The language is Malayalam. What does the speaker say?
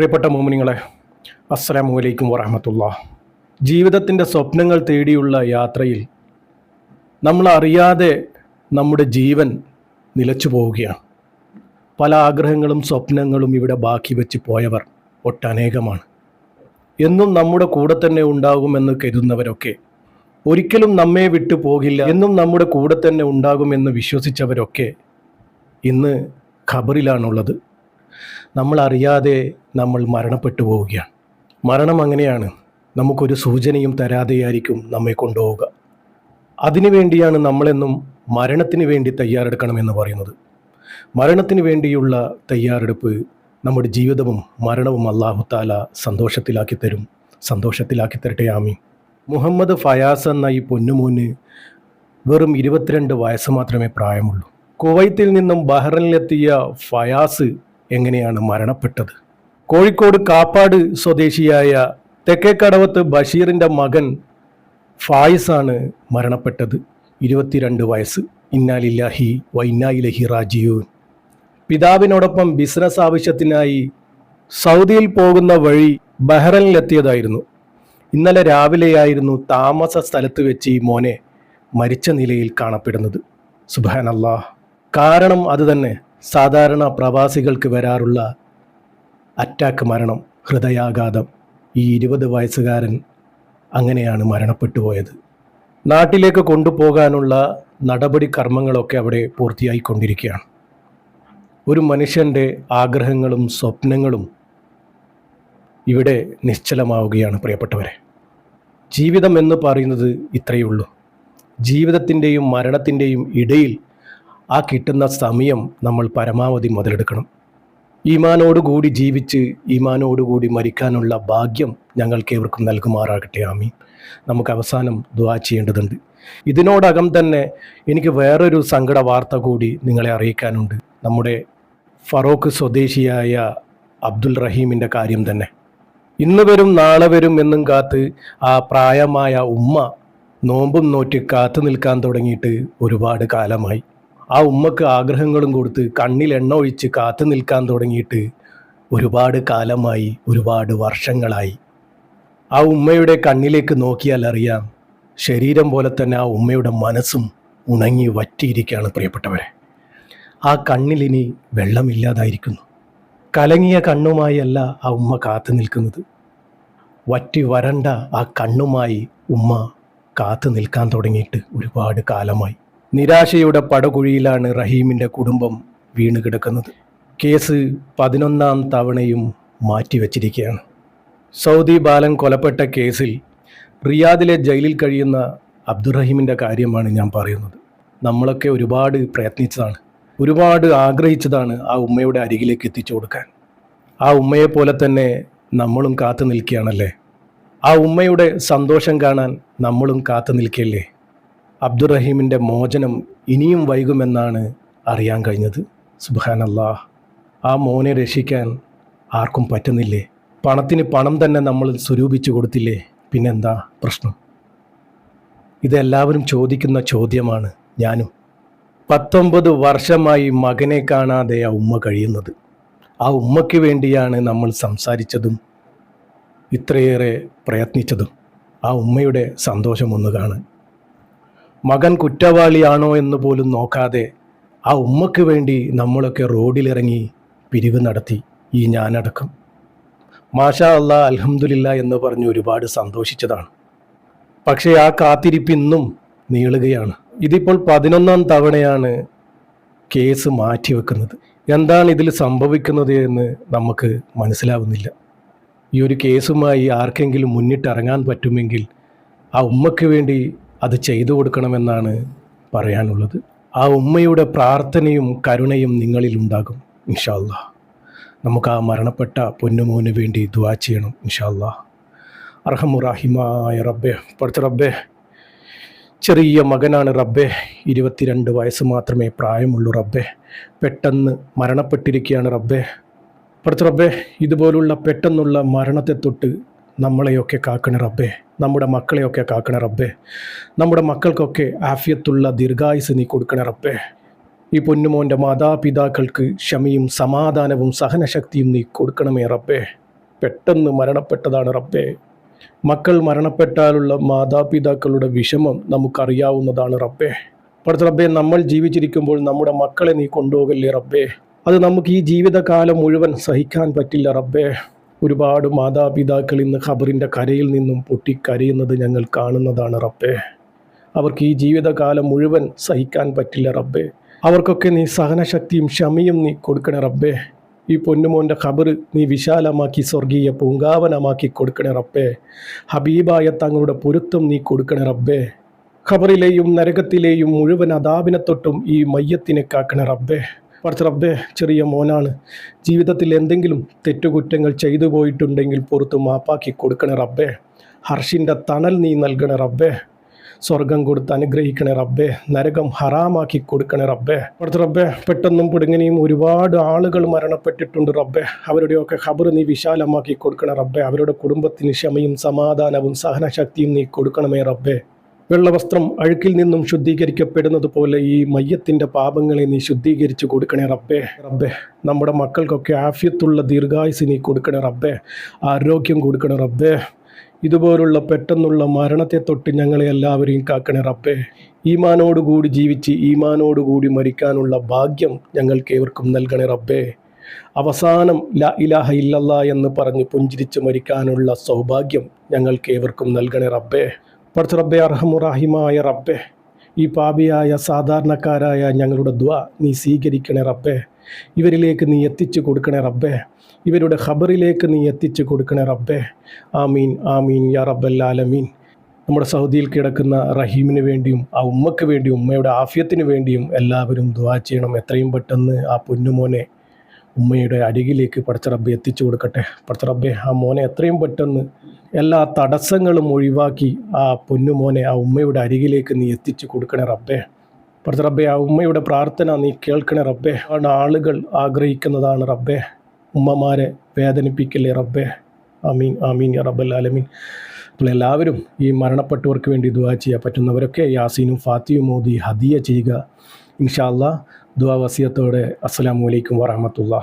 പ്രിയപ്പെട്ട മോമിനിങ്ങളെ അസ്സലാമു അലൈക്കും വറഹമത്തുള്ള. ജീവിതത്തിന്റെ സ്വപ്നങ്ങൾ തേടിയുള്ള യാത്രയിൽ നമ്മൾ അറിയാതെ നമ്മുടെ ജീവൻ നിലച്ചു പോവുകയാണ്. പല ആഗ്രഹങ്ങളും സ്വപ്നങ്ങളും ഇവിടെ ബാക്കി വെച്ച് പോയവർ ഒട്ടനേകമാണ്. എന്നും നമ്മുടെ കൂടെ തന്നെ ഉണ്ടാകുമെന്ന് കരുതുന്നവരൊക്കെ ഒരിക്കലും നമ്മെ വിട്ടു പോകില്ല. എന്നും നമ്മുടെ കൂടെ തന്നെ ഉണ്ടാകുമെന്ന് വിശ്വസിച്ചവരൊക്കെ ഇന്ന് ഖബറിലാണുള്ളത്. നമ്മൾ അറിയാതെ നമ്മൾ മരണപ്പെട്ടു പോവുകയാണ്. മരണം അങ്ങനെയാണ്. നമുക്കൊരു സൂചനയും തരാതെയായിരിക്കും നമ്മെ കൊണ്ടുപോവുക. അതിനു വേണ്ടിയാണ് നമ്മളെന്നും മരണത്തിന് വേണ്ടി തയ്യാറെടുക്കണമെന്ന് പറയുന്നത്. മരണത്തിന് വേണ്ടിയുള്ള തയ്യാറെടുപ്പ് നമ്മുടെ ജീവിതവും മരണവും അള്ളാഹു താല സന്തോഷത്തിലാക്കി തരും. സന്തോഷത്തിലാക്കി തരട്ടെ ആമി മുഹമ്മദ് ഫയാസ് എന്ന ഈ പൊന്നുമോന് വെറും ഇരുപത്തിരണ്ട് വയസ്സ് മാത്രമേ പ്രായമുള്ളൂ. കുവൈത്തിൽ നിന്നും ബഹ്റനിലെത്തിയ ഫയാസ് എങ്ങനെയാണ് മരണപ്പെട്ടത്? കോഴിക്കോട് കാപ്പാട് സ്വദേശിയായ തെക്കേക്കടവത്ത് ബഷീറിന്റെ മകൻ ഫായിസാണ് മരണപ്പെട്ടത്. ഇരുപത്തിരണ്ട് വയസ്സ്. ഇന്നാലില്ലാഹി വൈന്നായിലഹി റാജിയൂൻ പിതാവിനോടൊപ്പം ബിസിനസ് ആവശ്യത്തിനായി സൗദിയിൽ പോകുന്ന വഴി ബഹ്റനിലെത്തിയതായിരുന്നു. ഇന്നലെ രാവിലെയായിരുന്നു താമസ സ്ഥലത്ത് വെച്ച് ഈ മോനെ മരിച്ച നിലയിൽ കാണപ്പെടുന്നത്. അള്ളാഹ് കാരണം അതുതന്നെ സാധാരണ പ്രവാസികൾക്ക് വരാറുള്ള അറ്റാക്ക് മരണം ഹൃദയാഘാതം. ഈ ഇരുപത് വയസ്സുകാരൻ അങ്ങനെയാണ് മരണപ്പെട്ടു പോയത്. നാട്ടിലേക്ക് കൊണ്ടുപോകാനുള്ള നടപടി കർമ്മങ്ങളൊക്കെ അവിടെ പൂർത്തിയായിക്കൊണ്ടിരിക്കുകയാണ്. ഒരു മനുഷ്യന്റെ ആഗ്രഹങ്ങളും സ്വപ്നങ്ങളും ഇവിടെ നിശ്ചലമാവുകയാണ് പ്രിയപ്പെട്ടവരെ. ജീവിതം എന്ന് പറയുന്നത് ഇത്രയേ ഉള്ളൂ. ജീവിതത്തിന്റെയും മരണത്തിന്റെയും ഇടയിൽ ആ കിട്ടുന്ന സമയം നമ്മൾ പരമാവധി മുതലെടുക്കണം. ഈമാനോടുകൂടി ജീവിച്ച് ഈമാനോടുകൂടി മരിക്കാനുള്ള ഭാഗ്യം ഞങ്ങൾക്ക് ഞങ്ങൾക്കേവർക്കും നൽകുമാറാകട്ടെ. ആമി നമുക്ക് അവസാനം ദുവാ ചെയ്യേണ്ടതുണ്ട്. ഇതിനോടകം തന്നെ എനിക്ക് വേറൊരു സങ്കട വാർത്ത കൂടി നിങ്ങളെ അറിയിക്കാനുണ്ട്. നമ്മുടെ ഫറോക്ക് സ്വദേശിയായ അബ്ദുൽ റഹീമിന്റെ കാര്യം തന്നെ. ഇന്ന് വരും നാളെ വരും എന്നും കാത്ത് ആ പ്രായമായ ഉമ്മ നോമ്പും നോറ്റ് കാത്തു നിൽക്കാൻ തുടങ്ങിയിട്ട് ഒരുപാട് കാലമായി. ആ ഉമ്മക്ക് ആഗ്രഹങ്ങളും കൊടുത്ത് കണ്ണിൽ എണ്ണ ഒഴിച്ച് കാത്തു നിൽക്കാൻ തുടങ്ങിയിട്ട് ഒരുപാട് കാലമായി ഒരുപാട് വർഷങ്ങളായി. ആ ഉമ്മയുടെ കണ്ണിലേക്ക് നോക്കിയാൽ അറിയാം ശരീരം പോലെ തന്നെ ആ ഉമ്മയുടെ മനസ്സും ഉണങ്ങി വറ്റിയിരിക്കുകയാണ് പ്രിയപ്പെട്ടവരെ. ആ കണ്ണിലിനി വെള്ളമില്ലാതായിരിക്കുന്നു. കലങ്ങിയ കണ്ണുമായി അല്ല ആ ഉമ്മ കാത്തു നിൽക്കുന്നത്. വറ്റി വരണ്ട ആ കണ്ണുമായി ഉമ്മ കാത്തു നിൽക്കാൻ തുടങ്ങിയിട്ട് ഒരുപാട് കാലമായി. നിരാശയുടെ പടകുഴിയിലാണ് റഹീമിന്റെ കുടുംബം വീണ് കിടക്കുന്നത് കേസ് പതിനൊന്നാം തവണയും മാറ്റിവെച്ചിരിക്കുകയാണ്. സൗദി ബാലൻ കൊലപ്പെട്ട കേസിൽ റിയാദിലെ ജയിലിൽ കഴിയുന്ന അബ്ദുറഹീമിന്റെ കാര്യമാണ് ഞാൻ പറയുന്നത്. നമ്മളൊക്കെ ഒരുപാട് പ്രയത്നിച്ചതാണ്. ഒരുപാട് ആഗ്രഹിച്ചതാണ് ആ ഉമ്മയുടെ അരികിലേക്ക് എത്തിച്ചു കൊടുക്കാൻ. ആ ഉമ്മയെപ്പോലെ തന്നെ നമ്മളും കാത്തു നിൽക്കുകയാണല്ലേ? ആ ഉമ്മയുടെ സന്തോഷം കാണാൻ നമ്മളും കാത്തു നിൽക്കല്ലേ അബ്ദുറഹീമിന്റെ മോചനം ഇനിയും വൈകുമെന്നാണ് അറിയാൻ കഴിഞ്ഞത്. സുബാനല്ലാ ആ മോനെ രക്ഷിക്കാൻ ആർക്കും പറ്റുന്നില്ലേ? പണത്തിന് പണം തന്നെ നമ്മൾ സ്വരൂപിച്ചു കൊടുത്തില്ലേ? പിന്നെന്താ പ്രശ്നം? ഇതെല്ലാവരും ചോദിക്കുന്ന ചോദ്യമാണ് ഞാനും. പത്തൊമ്പത് വർഷമായി മകനെ കാണാതെ ആ ഉമ്മ കഴിയുന്നത്. ആ ഉമ്മയ്ക്ക് വേണ്ടിയാണ് നമ്മൾ സംസാരിച്ചതും ഇത്രയേറെ പ്രയത്നിച്ചതും. ആ ഉമ്മയുടെ സന്തോഷം ഒന്ന് കാണാൻ. മകൻ കുറ്റവാളിയാണോ എന്ന് പോലും നോക്കാതെ ആ ഉമ്മക്ക് വേണ്ടി നമ്മളൊക്കെ റോഡിലിറങ്ങി പിരിവ് നടത്തി ഈ ഞാനടക്കം. മാഷാ അല്ല അൽഹംദുലില്ല എന്ന് പറഞ്ഞ് ഒരുപാട് സന്തോഷിച്ചതാണ്. പക്ഷേ ആ കാത്തിരിപ്പ് ഇന്നും നീളുകയാണ്. ഇതിപ്പോൾ പതിനൊന്നാം തവണയാണ് കേസ് മാറ്റിവെക്കുന്നത്. എന്താണ് ഇതിൽ സംഭവിക്കുന്നത് എന്ന് നമുക്ക് മനസ്സിലാവുന്നില്ല. ഈ ഒരു കേസുമായി ആർക്കെങ്കിലും മുന്നിട്ടിറങ്ങാൻ പറ്റുമെങ്കിൽ ആ ഉമ്മയ്ക്ക് വേണ്ടി അത് ചെയ്തു കൊടുക്കണമെന്നാണ് പറയാനുള്ളത്. ആ ഉമ്മയുടെ പ്രാർത്ഥനയും കരുണയും നിങ്ങളിൽ ഉണ്ടാകും ഇൻഷാല്ല നമുക്ക് ആ മരണപ്പെട്ട പൊന്നുമോന് വേണ്ടി ദുവാ ചെയ്യണം ഇൻഷാല്ല അർഹമുറാഹിമായ റബ്ബെ പഠിച്ച റബ്ബെ ചെറിയ മകനാണ് റബ്ബെ. ഇരുപത്തിരണ്ട് വയസ്സ് മാത്രമേ പ്രായമുള്ളൂ റബ്ബെ. പെട്ടെന്ന് മരണപ്പെട്ടിരിക്കുകയാണ് റബ്ബെ. പഠിച്ച റബ്ബെ ഇതുപോലുള്ള പെട്ടെന്നുള്ള മരണത്തെ തൊട്ട് നമ്മളെയൊക്കെ കാക്കണ റബ്ബെ. നമ്മുടെ മക്കളെയൊക്കെ കാക്കണ റബ്ബേ. നമ്മുടെ മക്കൾക്കൊക്കെ ആഫിയത്തുള്ള ദീർഘായുസ് നീ കൊടുക്കണ റബ്ബേ. ഈ പൊന്നുമോന്റെ മാതാപിതാക്കൾക്ക് ക്ഷമയും സമാധാനവും സഹനശക്തിയും നീ കൊടുക്കണമേ റബ്ബേ. പെട്ടെന്ന് മരണപ്പെട്ടതാണ് റബ്ബേ. മക്കൾ മരണപ്പെട്ടാലുള്ള മാതാപിതാക്കളുടെ വിഷമം നമുക്കറിയാവുന്നതാണ് റബ്ബേ. പഠിച്ച റബ്ബേ നമ്മൾ ജീവിച്ചിരിക്കുമ്പോൾ നമ്മുടെ മക്കളെ നീ കൊണ്ടുപോകല്ലേ റബ്ബേ? അത് നമുക്ക് ഈ ജീവിതകാലം മുഴുവൻ സഹിക്കാൻ പറ്റില്ല റബ്ബേ. ഒരുപാട് മാതാപിതാക്കൾ ഇന്ന് ഖബറിന്റെ കരയിൽ നിന്നും പൊട്ടിക്കരയുന്നത് ഞങ്ങൾ കാണുന്നതാണ് റബ്ബേ. അവർക്ക് ഈ ജീവിതകാലം മുഴുവൻ സഹിക്കാൻ പറ്റില്ല റബ്ബേ. അവർക്കൊക്കെ നീ സഹനശക്തിയും ക്ഷമയും നീ കൊടുക്കണേ റബ്ബേ. ഈ പൊന്നുമോന്റെ ഖബർ നീ വിശാലമാക്കി സ്വർഗീയ പൂങ്കാവനമാക്കി കൊടുക്കണേ റബ്ബേ. ഹബീബായ തങ്ങളുടെ പൊരുത്തം നീ കൊടുക്കണേ റബ്ബേ. ഖബറിലെയും നരകത്തിലെയും മുഴുവൻ അതാപിനെ തൊട്ടും ഈ മയ്യത്തിനെ കാക്കണേ റബ്ബേ. കുറച്ച് റബ്ബെ ചെറിയ മോനാണ്. ജീവിതത്തിൽ എന്തെങ്കിലും തെറ്റുകുറ്റങ്ങൾ ചെയ്തു പോയിട്ടുണ്ടെങ്കിൽ പുറത്ത് മാപ്പാക്കി കൊടുക്കണേ റബ്ബേ. ഹർഷിന്റെ തണൽ നീ നൽകണേ റബ്ബേ. സ്വർഗം കൊടുത്ത് അനുഗ്രഹിക്കണേ റബ്ബേ. നരകം ഹറാമാക്കി കൊടുക്കണേ റബ്ബേ. അവിടുത്തെ പെട്ടെന്നും പിടുങ്ങനെയും ഒരുപാട് ആളുകൾ മരണപ്പെട്ടിട്ടുണ്ട് റബ്ബേ. അവരുടെയൊക്കെ ഖബർ നീ വിശാലമാക്കി കൊടുക്കണേ റബ്ബേ. അവരുടെ കുടുംബത്തിന് ക്ഷമയും സമാധാനവും സഹനശക്തിയും നീ കൊടുക്കണമേ റബ്ബേ. വെള്ളവസ്ത്രം അഴുക്കിൽ നിന്നും ശുദ്ധീകരിക്കപ്പെടുന്നത് പോലെ ഈ മയ്യത്തിന്റെ പാപങ്ങളെ നീ ശുദ്ധീകരിച്ചു കൊടുക്കണേ റബ്ബേ. റബ്ബേ നമ്മുടെ മക്കൾക്കൊക്കെ ആഫ്യത്തുള്ള ദീർഘായുസ് നീ കൊടുക്കണേ റബ്ബേ. ആരോഗ്യം കൊടുക്കണേ റബ്ബേ. ഇതുപോലുള്ള പെട്ടെന്നുള്ള മരണത്തെ തൊട്ട് ഞങ്ങളെ എല്ലാവരെയും കാക്കണേ റബ്ബേ. ഈമാനോടുകൂടി ജീവിച്ച് ഈമാനോടുകൂടി മരിക്കാനുള്ള ഭാഗ്യം ഞങ്ങൾക്ക് ഏവർക്കും നൽകണേ റബ്ബേ. അവസാനം ല ഇലാഹ ഇല്ലല്ല എന്ന് പറഞ്ഞ് പുഞ്ചിരിച്ച് മരിക്കാനുള്ള സൗഭാഗ്യം ഞങ്ങൾക്ക് ഏവർക്കും നൽകണേ റബ്ബേ. പഠിച്ച റബ്ബെ അർഹമുറാഹിമായ റബ്ബെ. ഈ പാപിയായ സാധാരണക്കാരായ ഞങ്ങളുടെ ദ്വ നീ സ്വീകരിക്കണേ റബ്ബെ. ഇവരിലേക്ക് നീ എത്തിച്ചു കൊടുക്കണേ റബ്ബെ. ഇവരുടെ ഖബറിലേക്ക് നീ എത്തിച്ചു കൊടുക്കണേ റബ്ബെ. ആമീൻ ആമീൻ യാ റബ്ബല്ലാലമീൻ. നമ്മുടെ സൗദിയിൽ കിടക്കുന്ന റഹീമിന് വേണ്ടിയും ആ ഉമ്മക്ക് വേണ്ടിയും ഉമ്മയുടെ ആഫിയത്തിന് വേണ്ടിയും എല്ലാവരും ദ്വാ ചെയ്യണം. എത്രയും പെട്ടെന്ന് ആ പൊന്നുമോനെ ഉമ്മയുടെ അരികിലേക്ക് പടച്ചറബ്ബെ എത്തിച്ചു കൊടുക്കട്ടെ. പടച്ചറബ്ബെ ആ മോനെ എത്രയും പെട്ടെന്ന് എല്ലാ തടസ്സങ്ങളും ഒഴിവാക്കി ആ പൊന്നുമോനെ ആ ഉമ്മയുടെ അരികിലേക്ക് നീ എത്തിച്ചു കൊടുക്കണേ റബ്ബേ. പടച്ച റബ്ബെ ആ ഉമ്മയുടെ പ്രാർത്ഥന നീ കേൾക്കണേ റബ്ബേ. ആണ് ആളുകൾ ആഗ്രഹിക്കുന്നതാണ് റബ്ബേ. ഉമ്മമാരെ വേദനിപ്പിക്കല്ലേ റബ്ബേ. അമീൻ അമീൻ റബ്ബൽ ആലമീൻ. അപ്പോൾ എല്ലാവരും ഈ മരണപ്പെട്ടവർക്ക് വേണ്ടി ദുവാ ചെയ്യാൻ പറ്റുന്നവരൊക്കെ യാസീനും ഫാത്തിയും മോദി ഹദിയ ചെയ്യുക. ഇൻഷാ അല്ലാ ദുവാ വസിയത്തോടെ അസ്സലാമു അലൈക്കും വറഹമത്തുള്ള